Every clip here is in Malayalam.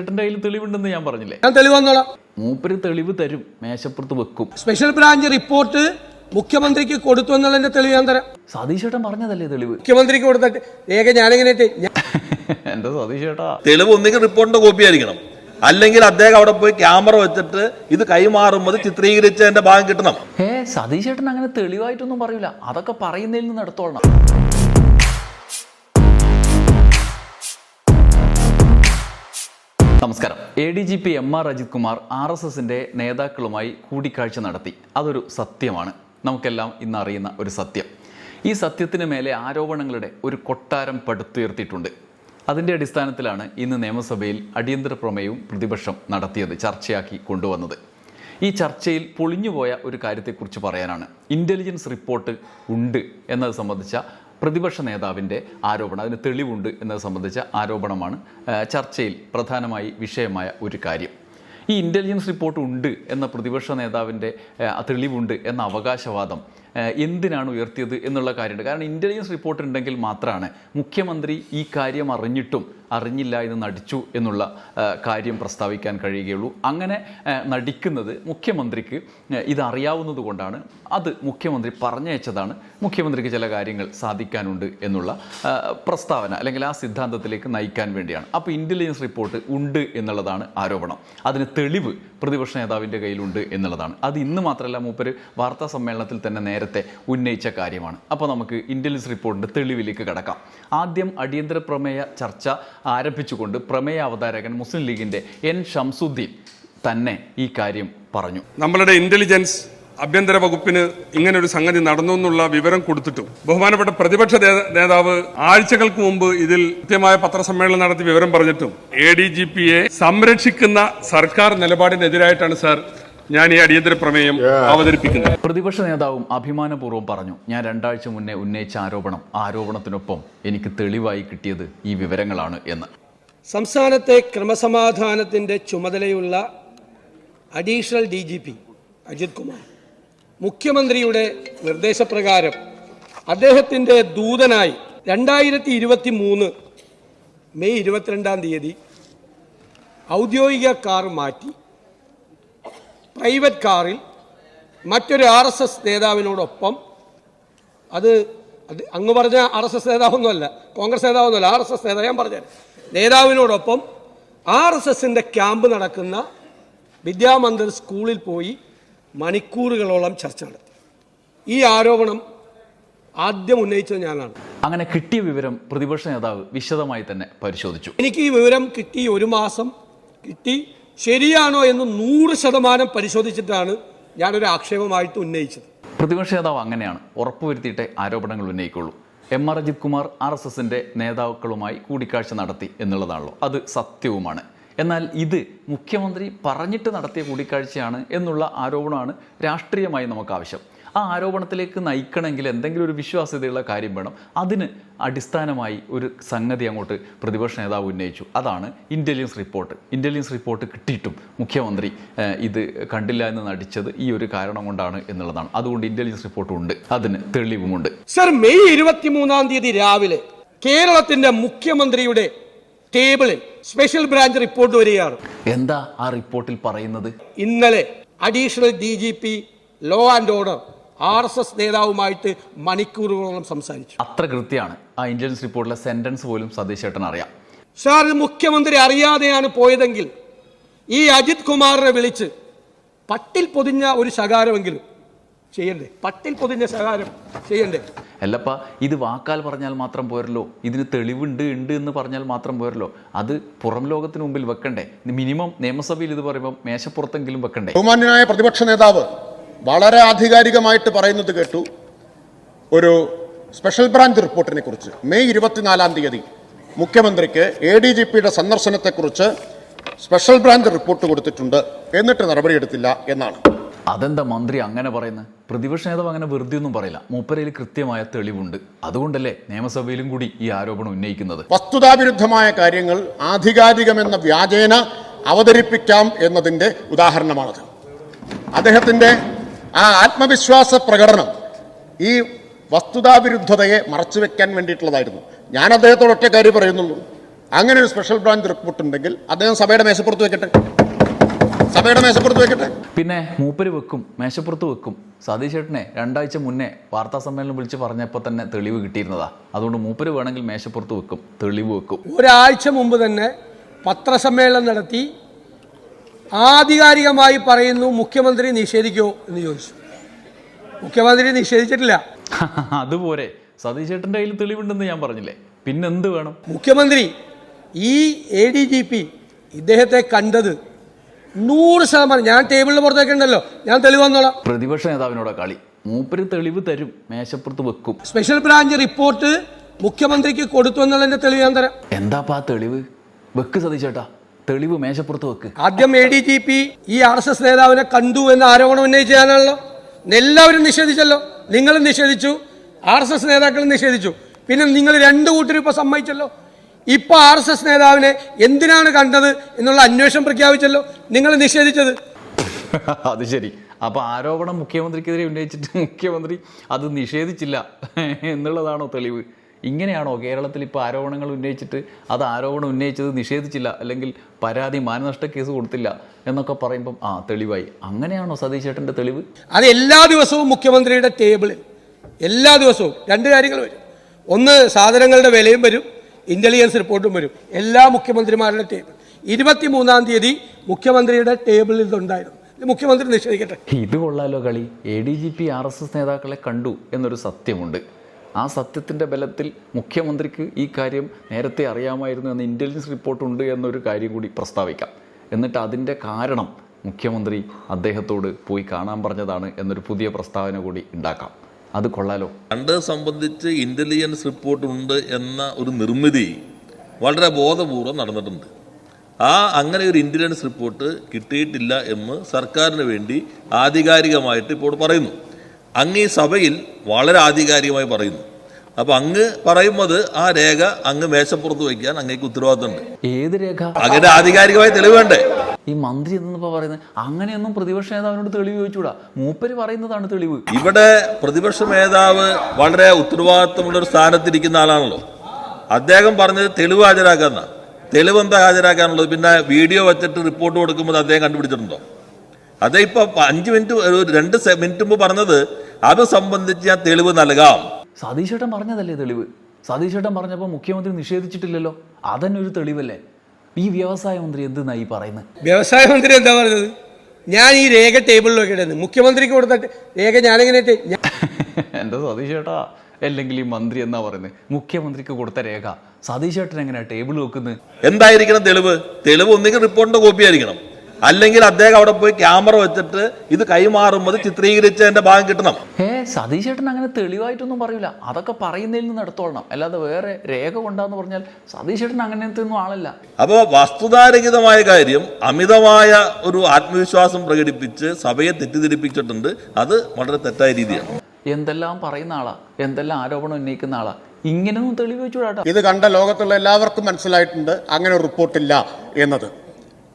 ചേട്ടന്റെ കയ്യിൽ തെളിവുണ്ടെന്ന് ഞാൻ പറഞ്ഞില്ലേ? ഞാൻ തെളിവ് വന്നോളാം മൂപ്പര് തെളിവ് തരും മേശപ്പുറത്ത് വെക്കും. സ്പെഷ്യൽ ബ്രാഞ്ച് റിപ്പോർട്ട് മുഖ്യമന്ത്രിക്ക് കൊടുത്തു എന്നുള്ളതിന്റെ തെളിവ് ഞാൻ തരാം. സതീഷ് ചേട്ടൻ പറഞ്ഞതല്ലേ തെളിവ്? മുഖ്യമന്ത്രിക്ക് കൊടുത്തിട്ട് രേഖ ഞാനിങ്ങനെ ഇട്ട് ഞാൻ- എന്റെ സതീഷ് ചേട്ടാ? തെളിവ് ഒന്നുകിൽ റിപ്പോർട്ടിന്റെ കോപ്പി ആയിരിക്കണം. അല്ലെങ്കിൽ അദ്ദേഹം അവിടെ പോയി ക്യാമറ വെച്ചിട്ട് ഇത് കൈമാറുമ്പോൾ ചിത്രീകരിച്ചതിന്റെ ഭാഗം കിട്ടണം. ഏ സതീഷ് ചേട്ടൻ അങ്ങനെ തെളിവായിട്ടൊന്നും പറയൂല. അതൊക്കെ പറയുന്നതിൽ നിന്ന് എടുത്തോളണം. നമസ്കാരം. A D G P M R Ajith Kumar R S എസിന്റെ നേതാക്കളുമായി കൂടിക്കാഴ്ച നടത്തി. അതൊരു സത്യമാണ്. നമുക്കെല്ലാം ഇന്ന് അറിയുന്ന ഒരു സത്യം. ഈ സത്യത്തിന് മേലെ ആരോപണങ്ങളുടെ ഒരു കൊട്ടാരം പടുത്തുയർത്തിയിട്ടുണ്ട്. അതിന്റെ അടിസ്ഥാനത്തിലാണ് ഇന്ന് നിയമസഭയിൽ അടിയന്തര പ്രമേയവും പ്രതിപക്ഷം നടത്തിയത് ചർച്ചയാക്കി കൊണ്ടുവന്നത്. ഈ ചർച്ചയിൽ പൊളിഞ്ഞുപോയ ഒരു കാര്യത്തെക്കുറിച്ച് പറയാനാണ്. ഇന്റലിജൻസ് റിപ്പോർട്ട് ഉണ്ട് എന്നത് സംബന്ധിച്ച പ്രതിപക്ഷ നേതാവിന്റെ ആരോപണം അതിന് തെളിവുണ്ട് എന്നത് സംബന്ധിച്ച ആരോപണമാണ് ചർച്ചയിൽ പ്രധാനമായി വിഷയമായ ഒരു കാര്യം. ഈ ഇന്റലിജൻസ് റിപ്പോർട്ട് ഉണ്ട് എന്ന പ്രതിപക്ഷ നേതാവിന്റെ തെളിവുണ്ട് എന്ന അവകാശവാദം എന്തിനാണ് ഉയർത്തിയത് എന്നുള്ള കാര്യമുണ്ട്. കാരണം ഇന്റലിജൻസ് റിപ്പോർട്ട് ഉണ്ടെങ്കിൽ മാത്രമാണ് മുഖ്യമന്ത്രി ഈ കാര്യം അറിഞ്ഞിട്ടും അറിഞ്ഞില്ല എന്ന് നടിച്ചു എന്നുള്ള കാര്യം പ്രസ്താവിക്കാൻ കഴിയുകയുള്ളൂ. അങ്ങനെ നടിക്കുന്നത് മുഖ്യമന്ത്രിക്ക് ഇതറിയാവുന്നത് ഇത് കൊണ്ടാണ്. അത് മുഖ്യമന്ത്രി പറഞ്ഞയച്ചതാണ്. മുഖ്യമന്ത്രിക്ക് ചില കാര്യങ്ങൾ സാധിക്കാനുണ്ട് എന്നുള്ള പ്രസ്താവന അല്ലെങ്കിൽ ആ സിദ്ധാന്തത്തിലേക്ക് നയിക്കാൻ വേണ്ടിയാണ്. അപ്പോൾ ഇന്റലിജൻസ് റിപ്പോർട്ട് ഉണ്ട് എന്നുള്ളതാണ് ആരോപണം. അതിന് തെളിവ് പ്രതിപക്ഷ നേതാവിന്റെ കയ്യിലുണ്ട് എന്നുള്ളതാണ്. അത് ഇന്ന് മാത്രമല്ല മൂപ്പര് വാർത്താ സമ്മേളനത്തിൽ തന്നെ നേരത്തെ ഉന്നയിച്ച കാര്യമാണ്. അപ്പോൾ നമുക്ക് ഇന്റലിജൻസ് റിപ്പോർട്ടിന്റെ തെളിവിലേക്ക് കടക്കാം. ആദ്യം അടിയന്തര പ്രമേയ ചർച്ച ആരംഭിച്ചുകൊണ്ട് പ്രമേയ അവതാരകൻ മുസ്ലിം ലീഗിന്റെ എൻ ഷംസുദ്ദീൻ തന്നെ ഈ കാര്യം പറഞ്ഞു. നമ്മളുടെ ഇന്റലിജൻസ് ആഭ്യന്തര വകുപ്പിന് ഇങ്ങനെ ഒരു സംഗതി നടന്നു എന്നുള്ള വിവരം കൊടുത്തിട്ടും ബഹുമാനപ്പെട്ട പ്രതിപക്ഷ നേതാവ് ആഴ്ചകൾക്ക് മുമ്പ് ഇതിൽ കൃത്യമായ പത്രസമ്മേളനം നടത്തി വിവരം പറഞ്ഞിട്ടും എ ഡി ജി പിയെ സംരക്ഷിക്കുന്ന സർക്കാർ നിലപാടിനെതിരായിട്ടാണ് സാർ ഞാൻ ഈ അടിയന്തര പ്രമേയം അവതരിപ്പിക്കുന്നത് പ്രതിപക്ഷ നേതാവും അഭിമാനപൂർവം പറഞ്ഞു ഞാൻ രണ്ടാഴ്ച മുന്നേ ഉന്നയിച്ച ആരോപണം ആരോപണത്തിനൊപ്പം എനിക്ക് തെളിവായി കിട്ടിയത് ഈ വിവരങ്ങളാണ് എന്ന്. സംസ്ഥാനത്തെ ക്രമസമാധാനത്തിന്റെ ചുമതലയുള്ള additional D G P Ajith Kumar മുഖ്യമന്ത്രിയുടെ നിർദ്ദേശപ്രകാരം അദ്ദേഹത്തിന്റെ ദൂതനായി രണ്ടായിരത്തി ഇരുപത്തി മൂന്ന് മെയ് ഇരുപത്തിരണ്ടാം തീയതി ഔദ്യോഗിക കാർ മാറ്റി പ്രൈവറ്റ് കാറിൽ മറ്റൊരു ആർ എസ് എസ് നേതാവിനോടൊപ്പം അത് അത് അങ്ങ് പറഞ്ഞ ആർ എസ് എസ് നേതാവൊന്നുമല്ല കോൺഗ്രസ് നേതാവൊന്നുമല്ല ആർ എസ് എസ് നേതാവ് ഞാൻ പറഞ്ഞത് നേതാവിനോടൊപ്പം ആർ എസ് എസിന്റെ ക്യാമ്പ് നടക്കുന്ന വിദ്യാമന്ദിർ സ്കൂളിൽ പോയി മണിക്കൂറുകളോളം ചർച്ച നടത്തി. ഈ ആരോപണം ആദ്യം ഉന്നയിച്ചത് ഞാനാണ്. അങ്ങനെ കിട്ടിയ വിവരം പ്രതിപക്ഷ നേതാവ് വിശദമായി തന്നെ പരിശോധിച്ചു. എനിക്ക് ഈ വിവരം കിട്ടി ഒരു മാസം കിട്ടി ശരിയാണോ എന്ന് നൂറ് ശതമാനം പരിശോധിച്ചിട്ടാണ് ഞാനൊരു ആക്ഷേപമായിട്ട് ഉന്നയിച്ചത്. പ്രതിപക്ഷ നേതാവ് അങ്ങനെയാണ്. ഉറപ്പുവരുത്തിയിട്ടേ ആരോപണങ്ങൾ ഉന്നയിക്കുള്ളൂ. M R Ajith Kumar R S എസിന്റെ നേതാക്കളുമായി കൂടിക്കാഴ്ച നടത്തി എന്നുള്ളതാണല്ലോ. അത് സത്യവുമാണ്. എന്നാൽ ഇത് മുഖ്യമന്ത്രി പറഞ്ഞിട്ട് നടത്തിയ കൂടിക്കാഴ്ചയാണ് എന്നുള്ള ആരോപണമാണ് രാഷ്ട്രീയമായി നമുക്ക് ആവശ്യം. ആ ആരോപണത്തിലേക്ക് നയിക്കണമെങ്കിൽ എന്തെങ്കിലും ഒരു വിശ്വാസ്യതയുള്ള കാര്യം വേണം. അതിന് അടിസ്ഥാനമായി ഒരു സംഗതി അങ്ങോട്ട് പ്രതിപക്ഷ നേതാവ് ഉന്നയിച്ചു. അതാണ് ഇന്റലിജൻസ് റിപ്പോർട്ട് ഇന്റലിജൻസ് റിപ്പോർട്ട് കിട്ടിയിട്ടും മുഖ്യമന്ത്രി ഇത് കണ്ടില്ല എന്ന് നടിച്ചത് ഈ ഒരു കാരണം കൊണ്ടാണ് എന്നുള്ളതാണ്. അതുകൊണ്ട് ഇന്റലിജൻസ് റിപ്പോർട്ട് ഉണ്ട്. അതിന് തെളിവുമുണ്ട്. സർ മെയ് ഇരുപത്തിമൂന്നാം തീയതി രാവിലെ കേരളത്തിന്റെ മുഖ്യമന്ത്രിയുടെ ടേബിളിൽ സ്പെഷ്യൽ ബ്രാഞ്ച് റിപ്പോർട്ട് വരികയാണ്. എന്താ ആ റിപ്പോർട്ടിൽ പറയുന്നത്? ഇന്നലെ additional D G P law and order R S S നേതാവുമായിട്ട് മണിക്കൂറുകളോളം സംസാരിച്ചു. അത്ര കൃത്യമാണ്. ആ ഇന്റലിജൻസ് റിപ്പോർട്ടിലെ സെന്റൻസ് പോലും സതീഷ് ചേട്ടൻ അറിയാം. സാർ ഇത് മുഖ്യമന്ത്രി അറിയാതെയാണ് പോയതെങ്കിൽ ഈ അജിത് കുമാറിനെ വിളിച്ച് പട്ടിൽ പൊതിഞ്ഞ ഒരു ശകാരമെങ്കിലും ചെയ്യണ്ടേ? പട്ടിൽ പൊതിഞ്ഞ ശകാരം ചെയ്യണ്ടേ? അല്ലപ്പ ഇത് വാക്കാൽ പറഞ്ഞാൽ മാത്രം പോരല്ലോ. ഇതിന് തെളിവുണ്ട് ഉണ്ട് എന്ന് പറഞ്ഞാൽ മാത്രം പോരല്ലോ. അത് പുറം ലോകത്തിന് മുമ്പിൽ വെക്കണ്ടേ? മിനിമം നിയമസഭയിൽ ഇത് പറയുമ്പോൾ മേശപ്പുറത്തെങ്കിലും വെക്കണ്ടേ? ബഹുമാന്യനായ പ്രതിപക്ഷ നേതാവ് വളരെ ആധികാരികമായിട്ട് പറയുന്നത് കേട്ടു ഒരു സ്പെഷ്യൽ ബ്രാഞ്ച് റിപ്പോർട്ടിനെ കുറിച്ച്. മെയ് ഇരുപത്തിനാലാം തീയതി മുഖ്യമന്ത്രിക്ക് എ ഡി ജി പിയുടെ സന്ദർശനത്തെക്കുറിച്ച് സ്പെഷ്യൽ ബ്രാഞ്ച് റിപ്പോർട്ട് കൊടുത്തിട്ടുണ്ട്. എന്നിട്ട് നടപടിയെടുത്തില്ല എന്നാണ്. അതെന്താ മന്ത്രി അങ്ങനെ പറയുന്നത് പ്രതിപക്ഷ നേതാവ് അങ്ങനെ വെറുതെ ഒന്നും പറയില്ല. മൂപ്പരയിൽ കൃത്യമായ തെളിവുണ്ട്. അതുകൊണ്ടല്ലേ നിയമസഭയിലും കൂടി ഈ ആരോപണം ഉന്നയിക്കുന്നത്. വസ്തുതാവിരുദ്ധമായ കാര്യങ്ങൾ ആധികാരികമെന്ന വ്യാജേന അവതരിപ്പിക്കാം എന്നതിന്റെ ഉദാഹരണമാണത്. അദ്ദേഹത്തിന്റെ ആ ആത്മവിശ്വാസ പ്രകടനം ഈ വസ്തുതാവിരുദ്ധതയെ മറച്ചു വെക്കാൻ വേണ്ടിയിട്ടുള്ളതായിരുന്നു. ഞാൻ അദ്ദേഹത്തോട് ഒറ്റ കാര്യം പറയുന്നുള്ളൂ. അങ്ങനെ ഒരു സ്പെഷ്യൽ ബ്രാഞ്ച് റിപ്പോർട്ട് ഉണ്ടെങ്കിൽ അദ്ദേഹം സഭയുടെ മേശപ്പുറത്ത് വെക്കട്ടെ. സഭയുടെ മേശപ്പുറത്ത് വെക്കട്ടെ. പിന്നെ മൂപ്പര് വെക്കും മേശപ്പുറത്ത് വെക്കും. സതീഷ് ചേട്ടനെ രണ്ടാഴ്ച മുന്നേ വാർത്താ സമ്മേളനം വിളിച്ച് പറഞ്ഞപ്പോൾ തന്നെ തെളിവ് കിട്ടിയിരുന്നതാ. അതുകൊണ്ട് മൂപ്പര് വേണമെങ്കിൽ മേശപ്പുറത്ത് വെക്കും തെളിവ് വെക്കും. ഒരാഴ്ച മുമ്പ് തന്നെ പത്രസമ്മേളനം നടത്തി ആധികാരികമായി പറയുന്നു മുഖ്യമന്ത്രി നിഷേധിക്കോ എന്ന് ചോദിച്ചു. മുഖ്യമന്ത്രി നിഷേധിച്ചിട്ടില്ല. അതുപോലെ സതീഷ് ചേട്ടന്റെ കയ്യിൽ തെളിവുണ്ടെന്ന് ഞാൻ പറഞ്ഞില്ലേ? പിന്നെ എന്ത് വേണം? മുഖ്യമന്ത്രി ഈ എ ഡി ജി പി ഇദ്ദേഹത്തെ കണ്ടത് നൂറ് ശതമാനം ഞാൻ ടേബിളിന് പുറത്തേക്ക് ഉണ്ടല്ലോ ഞാൻ തെളിവ് വന്നോളാം പ്രതിപക്ഷ നേതാവിനോട് കളി. മൂപ്പര് തെളിവ് തരും മേശപ്പുറത്ത് വെക്കും. സ്പെഷ്യൽ ബ്രാഞ്ച് റിപ്പോർട്ട് മുഖ്യമന്ത്രിക്ക് കൊടുത്തു എന്നുള്ളതിന്റെ തെളിവ് ഞാൻ തരാം. എന്താപ്പാ തെളിവ്? വെക്ക് സതീഷ് ചേട്ടാ തെളിവ് മേശപ്പുറത്ത് വെക്ക്. ആദ്യം എ ഡി ജി പി ഈ ആർ എസ് എസ് നേതാവിനെ കണ്ടു എന്ന ആരോപണം ഉന്നയിച്ചാണല്ലോ എല്ലാവരും നിഷേധിച്ചല്ലോ. നിങ്ങളും നിഷേധിച്ചു ആർ എസ് എസ് നേതാക്കളും നിഷേധിച്ചു. പിന്നെ നിങ്ങൾ രണ്ടു കൂട്ടരും ഇപ്പൊ സമ്മതിച്ചല്ലോ. ഇപ്പൊ ആർ എസ് എസ് നേതാവിനെ എന്തിനാണ് കണ്ടത് എന്നുള്ള അന്വേഷണം പ്രഖ്യാപിച്ചല്ലോ. നിങ്ങൾ നിഷേധിച്ചത്. അത് ശരി. അപ്പൊ ആരോപണം മുഖ്യമന്ത്രിക്കെതിരെ ഉന്നയിച്ചിട്ട് മുഖ്യമന്ത്രി അത് നിഷേധിച്ചില്ല എന്നുള്ളതാണോ തെളിവ്? ഇങ്ങനെയാണോ കേരളത്തിൽ ഇപ്പോൾ ആരോപണങ്ങൾ ഉന്നയിച്ചിട്ട് അത് ആരോപണം ഉന്നയിച്ചത് നിഷേധിച്ചില്ല അല്ലെങ്കിൽ പരാതി മാനനഷ്ട കേസ് കൊടുത്തില്ല എന്നൊക്കെ പറയുമ്പം ആ തെളിവായി. അങ്ങനെയാണോ സതീഷ് ചേട്ടന്റെ തെളിവ്? അത് എല്ലാ ദിവസവും മുഖ്യമന്ത്രിയുടെ ടേബിളിൽ എല്ലാ ദിവസവും രണ്ട് കാര്യങ്ങൾ വരും. ഒന്ന് സാധനങ്ങളുടെ വിലയും വരും ഇന്റലിജൻസ് റിപ്പോർട്ടും വരും എല്ലാ മുഖ്യമന്ത്രിമാരുടെ ടേബിൾ. ഇരുപത്തിമൂന്നാം തീയതി മുഖ്യമന്ത്രിയുടെ ടേബിളിൽ ഇതുണ്ടായിരുന്നു. മുഖ്യമന്ത്രി നിഷേധിക്കട്ടെ. ഇത് കൊള്ളാലോ കളി. A D G P R S S നേതാക്കളെ കണ്ടു എന്നൊരു സത്യമുണ്ട്. ആ സത്യത്തിന്റെ ബലത്തിൽ മുഖ്യമന്ത്രിക്ക് ഈ കാര്യം നേരത്തെ അറിയാമായിരുന്നു എന്ന് ഇന്റലിജൻസ് റിപ്പോർട്ടുണ്ട് എന്നൊരു കാര്യം കൂടി പ്രസ്താവിക്കാം. എന്നിട്ട് അതിന്റെ കാരണം മുഖ്യമന്ത്രി അദ്ദേഹത്തോട് പോയി കാണാൻ പറഞ്ഞതാണ് എന്നൊരു പുതിയ പ്രസ്താവന കൂടി ഉണ്ടാക്കാം. അത് കൊള്ളാലോ? രണ്ട് സംബന്ധിച്ച് ഇന്റലിജൻസ് റിപ്പോർട്ട് ഉണ്ട് എന്ന ഒരു നിർമ്മിതി വളരെ ബോധപൂർവം നടന്നിട്ടുണ്ട്. ആ അങ്ങനെ ഒരു ഇന്റലിജൻസ് റിപ്പോർട്ട് കിട്ടിയിട്ടില്ല എന്ന് സർക്കാരിന് വേണ്ടി ആധികാരികമായിട്ട് ഇപ്പോൾ പറയുന്നു. അങ്ങ് ഈ സഭയിൽ വളരെ ആധികാരികമായി പറയുന്നു. അപ്പൊ അങ്ങ് പറയുന്നത് ആ രേഖ അങ്ങ് മേശപ്പുറത്ത് വയ്ക്കാൻ അങ്ങേക്ക് ഉത്തരവാദിത്തമുണ്ട്. ഏത് രേഖ? അങ്ങനെ ആധികാരികമായി തെളിവ് വേണ്ടേ ഈ മന്ത്രി എന്നിപ്പോ പറയുന്നത് അങ്ങനെയൊന്നും പ്രതിപക്ഷ നേതാവിനോട് തെളിവ് ചോദിച്ചൂടാ മൂപ്പര് പറയുന്നതാണ് തെളിവ്. ഇവിടെ പ്രതിപക്ഷ നേതാവ് വളരെ ഉത്തരവാദിത്തമുള്ള ഒരു സ്ഥാനത്തിരിക്കുന്ന ആളാണല്ലോ. അദ്ദേഹം പറഞ്ഞത് തെളിവ് ഹാജരാക്കാന്ന. തെളിവ് എന്താ ഹാജരാക്കാനുള്ളത്? പിന്നെ വീഡിയോ വെച്ചിട്ട് റിപ്പോർട്ട് കൊടുക്കുമ്പോൾ അദ്ദേഹം കണ്ടുപിടിച്ചിട്ടുണ്ടോ? അതേ ഇപ്പൊ അഞ്ച് മിനിറ്റ് ഒരു രണ്ട് മിനിറ്റ് മുമ്പ് പറഞ്ഞത് അത് സംബന്ധിച്ച് ഞാൻ തെളിവ് നൽകാം. സതീശേട്ടൻ ഏട്ടൻ പറഞ്ഞതല്ലേ തെളിവ്? സതീശേട്ടൻ ഏട്ടൻ പറഞ്ഞപ്പോൾ മുഖ്യമന്ത്രി നിഷേധിച്ചിട്ടില്ലല്ലോ? അതന്നെ ഒരു തെളിവല്ലേ? ഈ വ്യവസായ മന്ത്രി എന്തെന്നാ ഈ പറയുന്നത് വ്യവസായ മന്ത്രി എന്താ പറഞ്ഞത്? ഞാൻ ഈ രേഖ ടേബിളിൽ വെക്കട്ടെ മുഖ്യമന്ത്രിക്ക് കൊടുത്ത രേഖ ഞാനെങ്ങനെ എന്റെ സതീശേട്ടാ ഏട്ടാ? അല്ലെങ്കിൽ ഈ മന്ത്രി എന്നാ പറയുന്നത് മുഖ്യമന്ത്രിക്ക് കൊടുത്ത രേഖ. സതീശേട്ടൻ ഏട്ടൻ എങ്ങനെയാ ടേബിൾ വെക്കുന്നത് എന്തായിരിക്കണം തെളിവ്? തെളിവ് ഒന്നെങ്കിൽ റിപ്പോർട്ടിന്റെ കോപ്പി ആയിരിക്കണം. അല്ലെങ്കിൽ അദ്ദേഹം അവിടെ പോയി ക്യാമറ വെച്ചിട്ട് ഇത് കൈമാറുമ്പോൾ ചിത്രീകരിച്ചതിന്റെ ഭാഗം കിട്ടണം. ഏ സതീഷ് ഏട്ടൻ അങ്ങനെ തെളിവായിട്ടൊന്നും പറയൂല. അതൊക്കെ പറയുന്നതിൽ നിന്ന് എടുത്തോളണം. അല്ലാതെ വേറെ രേഖ കൊണ്ടാന്ന് പറഞ്ഞാൽ സതീഷ് ഏട്ടൻ അങ്ങനത്തെ ഒന്നും ആളല്ല. അപ്പോൾ വസ്തുതാരഹിതമായ കാര്യം അമിതമായ ഒരു ആത്മവിശ്വാസം പ്രകടിപ്പിച്ച് സഭയെ തെറ്റിദ്ധരിപ്പിച്ചിട്ടുണ്ട്. അത് വളരെ തെറ്റായ രീതിയാണ്. എന്തെല്ലാം പറയുന്ന ആളാ? എന്തെല്ലാം ആരോപണം ഉന്നയിക്കുന്ന ആളാ? ഇങ്ങനെയൊന്നും തെളിവ് വെച്ചുകൂടാട്ടോ ഇത് കണ്ട ലോകത്തുള്ള എല്ലാവർക്കും മനസ്സിലായിട്ടുണ്ട്. അങ്ങനെ ഒരു റിപ്പോർട്ടില്ല എന്നത്.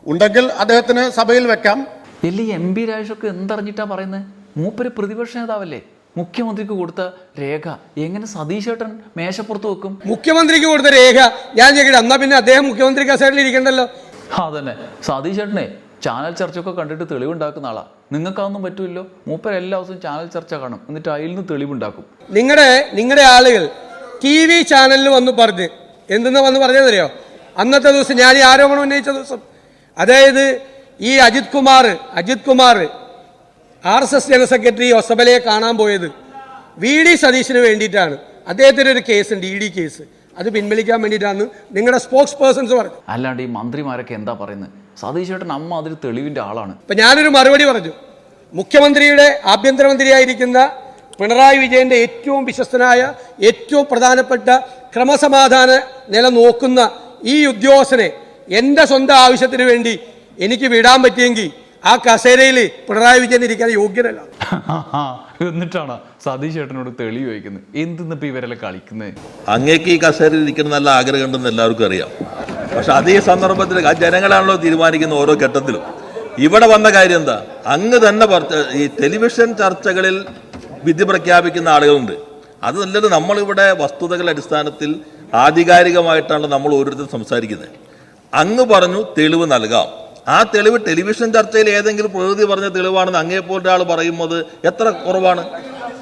ഉണ്ടെങ്കിൽ അദ്ദേഹത്തിന് സഭയിൽ വെക്കാം. എല്ലി എം പി രാജേഷൊക്കെ എന്തറിഞ്ഞിട്ടാ പറയുന്നത് മൂപ്പര് പ്രതിപക്ഷ നേതാവല്ലേ? മുഖ്യമന്ത്രിക്ക് കൊടുത്ത രേഖ എങ്ങനെ സതീശേട്ടൻ ഏട്ടൻ മേശപ്പുറത്ത് വെക്കും? മുഖ്യമന്ത്രിക്ക് കൊടുത്ത രേഖ. ഞാൻ ചോദിക്കട്ടെ എന്നാ പിന്നെ അദ്ദേഹം മുഖ്യമന്ത്രി കസേരയിൽ ഇരിക്കണ്ടല്ലോ? അതന്നെ. സതീശേട്ടനെ ഏട്ടനെ ചാനൽ ചർച്ചയൊക്കെ കണ്ടിട്ട് തെളിവുണ്ടാക്കുന്ന ആളാ. നിങ്ങൾക്കാന്നും പറ്റൂല്ലോ മൂപ്പർ എല്ലാ ദിവസവും ചാനൽ ചർച്ച കാണും. എന്നിട്ട് അതിൽ നിന്ന് തെളിവുണ്ടാക്കും. നിങ്ങളുടെ നിങ്ങളുടെ ആളുകൾ ടി വി ചാനലിൽ വന്ന് പറഞ്ഞ് എന്തെന്ന് വന്ന് പറഞ്ഞതറിയോ അന്നത്തെ ദിവസം ഞാൻ ഈ ആരോപണം ഉന്നയിച്ച ദിവസം അതായത് ഈ Ajith Kumar Ajith Kumar R S S general secretary ഒസബലയെ കാണാൻ പോയത് വി ഡി സതീശന് വേണ്ടിയിട്ടാണ്. അദ്ദേഹത്തിന് ഒരു കേസ് ഉണ്ട് ഇ ഡി കേസ്. അത് പിൻവലിക്കാൻ വേണ്ടിയിട്ടാണ് നിങ്ങളുടെ സ്പോക്സ് പേഴ്സൺസ് പറഞ്ഞു അല്ലാണ്ട് ഈ മന്ത്രിമാരൊക്കെ എന്താ പറയുന്നത് സതീഷ് ചേട്ടൻ അമ്മ അതിൽ തെളിവിന്റെ ആളാണ്. ഇപ്പൊ ഞാനൊരു മറുപടി പറഞ്ഞു. മുഖ്യമന്ത്രിയുടെ ആഭ്യന്തരമന്ത്രിയായിരിക്കുന്ന പിണറായി വിജയന്റെ ഏറ്റവും വിശ്വസ്തനായ ഏറ്റവും പ്രധാനപ്പെട്ട ക്രമസമാധാന നില നോക്കുന്ന ഈ ഉദ്യോഗസ്ഥനെ എന്റെ സ്വന്തം ആവശ്യത്തിന് വേണ്ടി എനിക്ക് വിടാൻ പറ്റിയെങ്കിൽ ആ കസേരയിൽ പിണറായി വിജയൻ ഇരിക്കാൻ യോഗ്യനല്ല. എന്നിട്ടാണ് സതീഷ് ഏട്ടനോട് തെളിവ് ചോദിക്കുന്നത്. എന്തിന്നിപ്പോ ഇവരെല്ലാം കളിക്കുന്നത് അങ്ങേക്ക് ഈ കസേരയിൽ ഇരിക്കണം നല്ല ആഗ്രഹം ഉണ്ടെന്ന് എല്ലാവർക്കും അറിയാം. പക്ഷെ അതേ സന്ദർഭത്തിൽ ആ ജനങ്ങളാണല്ലോ തീരുമാനിക്കുന്ന ഓരോ ഘട്ടത്തിലും. ഇവിടെ വന്ന കാര്യം എന്താ? അങ്ങ് തന്നെ ഈ ടെലിവിഷൻ ചർച്ചകളിൽ വിധി പ്രഖ്യാപിക്കുന്ന ആളുകളുണ്ട്. അത് നല്ലത് നമ്മളിവിടെ വസ്തുതകളുടെ അടിസ്ഥാനത്തിൽ ആധികാരികമായിട്ടാണ് നമ്മൾ ഓരോരുത്തരും സംസാരിക്കുന്നത്. അങ്ങ് പറഞ്ഞു തെളിവ് നൽകാം. ആ തെളിവ് ടെലിവിഷൻ ചർച്ചയിൽ ഏതെങ്കിലും പ്രകൃതി പറഞ്ഞ തെളിവാണെന്ന് അങ്ങേപ്പോലത്തെ ഒരാൾ പറയുന്നത് എത്ര കുറവാണ്?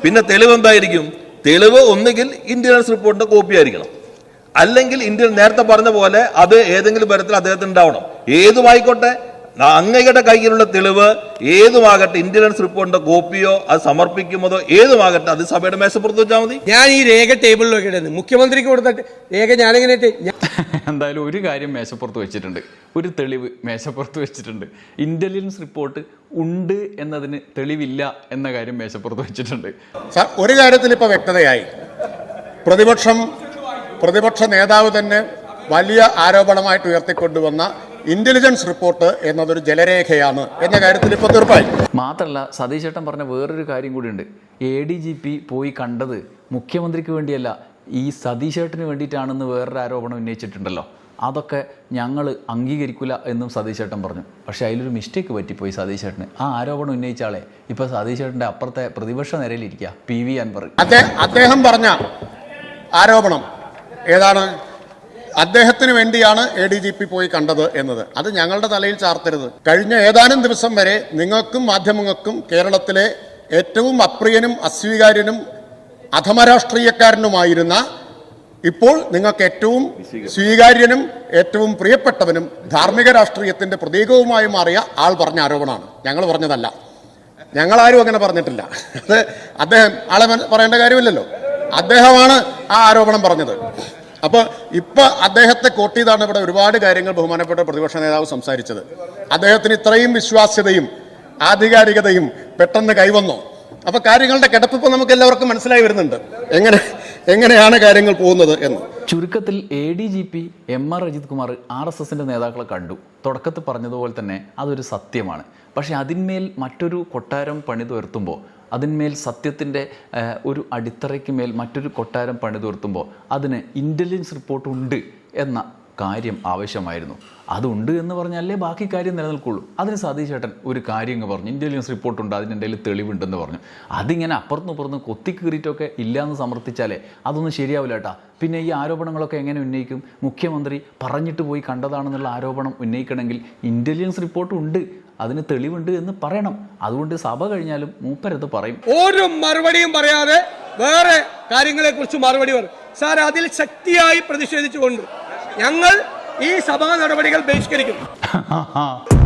പിന്നെ തെളിവ് എന്തായിരിക്കും? തെളിവ് ഒന്നുകിൽ ഇന്റലിജൻസ് റിപ്പോർട്ടിന്റെ കോപ്പി ആയിരിക്കണം. അല്ലെങ്കിൽ ഇന്ത്യൻ നേരത്തെ പറഞ്ഞ പോലെ അത് ഏതെങ്കിലും തരത്തിൽ അദ്ദേഹത്തിന് ഉണ്ടാവണം. ഏതുമായിക്കോട്ടെ അങ്ങയുടെ കയ്യിലുള്ള തെളിവ് ഏതുമാകട്ടെ ഇന്റലിജൻസ് റിപ്പോർട്ടിന്റെ കോപ്പിയോ അത് സമർപ്പിക്കുമതോ ഏതുമാകട്ടെ അത് സഭയുടെ മേശപ്പുറത്ത് വെച്ചാൽ മതി. ഞാൻ ഈ രേഖ ടേബിളിൽ വെക്കിടുന്നു മുഖ്യമന്ത്രിക്ക് കൊടുത്തിട്ട് രേഖ ഞാനിങ്ങനെ എന്തായാലും ഒരു കാര്യം മേശപ്പുറത്ത് വെച്ചിട്ടുണ്ട്. ഒരു തെളിവ് മേശപ്പുറത്ത് വെച്ചിട്ടുണ്ട്. ഇന്റലിജൻസ് റിപ്പോർട്ട് ഉണ്ട് എന്നതിന് തെളിവില്ല എന്ന കാര്യം മേശപ്പുറത്ത് വെച്ചിട്ടുണ്ട്. സർ ഒരു കാര്യത്തിൽ ഇപ്പോൾ വ്യക്തതയായി. പ്രതിപക്ഷം പ്രതിപക്ഷ നേതാവ് തന്നെ വലിയ ആരോപണമായിട്ട് ഉയർത്തിക്കൊണ്ടുവന്ന ഇന്റലിജൻസ് റിപ്പോർട്ട് എന്നതൊരു ജലരേഖയാണ് എന്ന കാര്യത്തിൽ ഇപ്പൊ തീർപ്പായി. മാത്രമല്ല സതീശ് ചേട്ടൻ പറഞ്ഞ വേറൊരു കാര്യം കൂടിയുണ്ട്. എ ഡി ജി പി പോയി കണ്ടത് മുഖ്യമന്ത്രിക്ക് വേണ്ടിയല്ല ഈ സതീശേട്ടന് വേണ്ടിയിട്ടാണെന്ന് വേറൊരു ആരോപണം ഉന്നയിച്ചിട്ടുണ്ടല്ലോ. അതൊക്കെ ഞങ്ങൾ അംഗീകരിക്കില്ല എന്നും സതീശേട്ടൻ പറഞ്ഞു. പക്ഷേ അതിലൊരു മിസ്റ്റേക്ക് പറ്റിപ്പോയി സതീശ് ചേട്ടന് ആ ആരോപണം ഉന്നയിച്ച ആളെ ഇപ്പോൾ അപ്പുറത്തെ പ്രതിപക്ഷ നിരയിലിരിക്കുക പി വി അൻവർ. അദ്ദേഹം പറഞ്ഞ ആരോപണം ഏതാണ്? അദ്ദേഹത്തിന് വേണ്ടിയാണ് എ ഡി ജി പി പോയി കണ്ടത് എന്നത്. അത് ഞങ്ങളുടെ തലയിൽ ചാർത്തരുത്. കഴിഞ്ഞ ഏതാനും ദിവസം വരെ നിങ്ങൾക്കും മാധ്യമങ്ങൾക്കും കേരളത്തിലെ ഏറ്റവും അപ്രിയനും അസ്വീകാര്യനും അധമരാഷ്ട്രീയക്കാരനുമായിരുന്ന ഇപ്പോൾ നിങ്ങൾക്ക് ഏറ്റവും സ്വീകാര്യനും ഏറ്റവും പ്രിയപ്പെട്ടവനും ധാർമ്മിക രാഷ്ട്രീയത്തിന്റെ പ്രതീകവുമായി മാറിയ ആൾ പറഞ്ഞ ആരോപണമാണ്. ഞങ്ങൾ പറഞ്ഞതല്ല. ഞങ്ങളാരും അങ്ങനെ പറഞ്ഞിട്ടില്ല. അത് അദ്ദേഹം ആളെ പറയേണ്ട കാര്യമില്ലല്ലോ. അദ്ദേഹമാണ് ആ ആരോപണം പറഞ്ഞത്. അപ്പോൾ ഇപ്പോൾ അദ്ദേഹത്തെ കോട്ട് ചെയ്താണ് ഇവിടെ ഒരുപാട് കാര്യങ്ങൾ ബഹുമാനപ്പെട്ട പ്രതിപക്ഷ നേതാവ് സംസാരിച്ചത്. അദ്ദേഹത്തിന് ഇത്രയും വിശ്വാസ്യതയും ആധികാരികതയും പെട്ടെന്ന് കൈവന്നോ. അപ്പോൾ കാര്യങ്ങളുടെ കിടപ്പിപ്പോ നമുക്ക് എല്ലാവർക്കും മനസ്സിലായി വരുന്നുണ്ട്. എങ്ങനെ എങ്ങനെയാണ് കാര്യങ്ങൾ പോകുന്നത് എന്ന്. ചുരുക്കത്തിൽ A D G P M R Ajith Kumar R S എസിന്റെ നേതാക്കളെ കണ്ടു. തുടക്കത്തിൽ പറഞ്ഞതുപോലെ തന്നെ അതൊരു സത്യമാണ്. പക്ഷേ അതിന്മേൽ മറ്റൊരു കൊട്ടാരം പണിതുയർത്തുമ്പോൾ അതിന്മേൽ സത്യത്തിന്റെ ഒരു അടിത്തറയ്ക്ക് മേൽ മറ്റൊരു കൊട്ടാരം പണിതുയർത്തുമ്പോൾ അതിന് ഇന്റലിജൻസ് റിപ്പോർട്ട് ഉണ്ട് എന്ന കാര്യം ആവശ്യമായിരുന്നു. അതുണ്ട് എന്ന് പറഞ്ഞാലേ ബാക്കി കാര്യം നിലനിൽക്കുള്ളൂ. അതിന് സതീശേട്ടൻ ഒരു കാര്യം പറഞ്ഞു. ഇന്റലിജൻസ് റിപ്പോർട്ട് ഉണ്ട് അതിന്റെ എന്തെങ്കിലും തെളിവുണ്ടെന്ന് പറഞ്ഞു. അതിങ്ങനെ അപ്പുറത്തും ഇപ്പുറത്തും കൊത്തി കീറിയിട്ടൊക്കെ ഇല്ലയെന്ന് സമർത്ഥിച്ചാലേ അതൊന്നും ശരിയാവില്ല കേട്ടാ. പിന്നെ ഈ ആരോപണങ്ങളൊക്കെ എങ്ങനെ ഉന്നയിക്കും? മുഖ്യമന്ത്രി പറഞ്ഞിട്ട് പോയി കണ്ടതാണെന്നുള്ള ആരോപണം ഉന്നയിക്കണമെങ്കിൽ ഇന്റലിജൻസ് റിപ്പോർട്ട് ഉണ്ട്. അതിന് തെളിവുണ്ട് എന്ന് പറയണം. അതുകൊണ്ട് സഭ കഴിഞ്ഞാലും മൂപ്പരത് പറയും. ഒരു മറുപടിയും പറയാതെ വേറെ കാര്യങ്ങളെ കുറിച്ച് മറുപടി പറയും സാർ അതിൽ ശക്തിയായി പ്രതിഷേധിച്ചുകൊണ്ട് ഞങ്ങൾ ഈ സഭാ നടപടികൾ ബഹിഷ്കരിക്കുന്നു.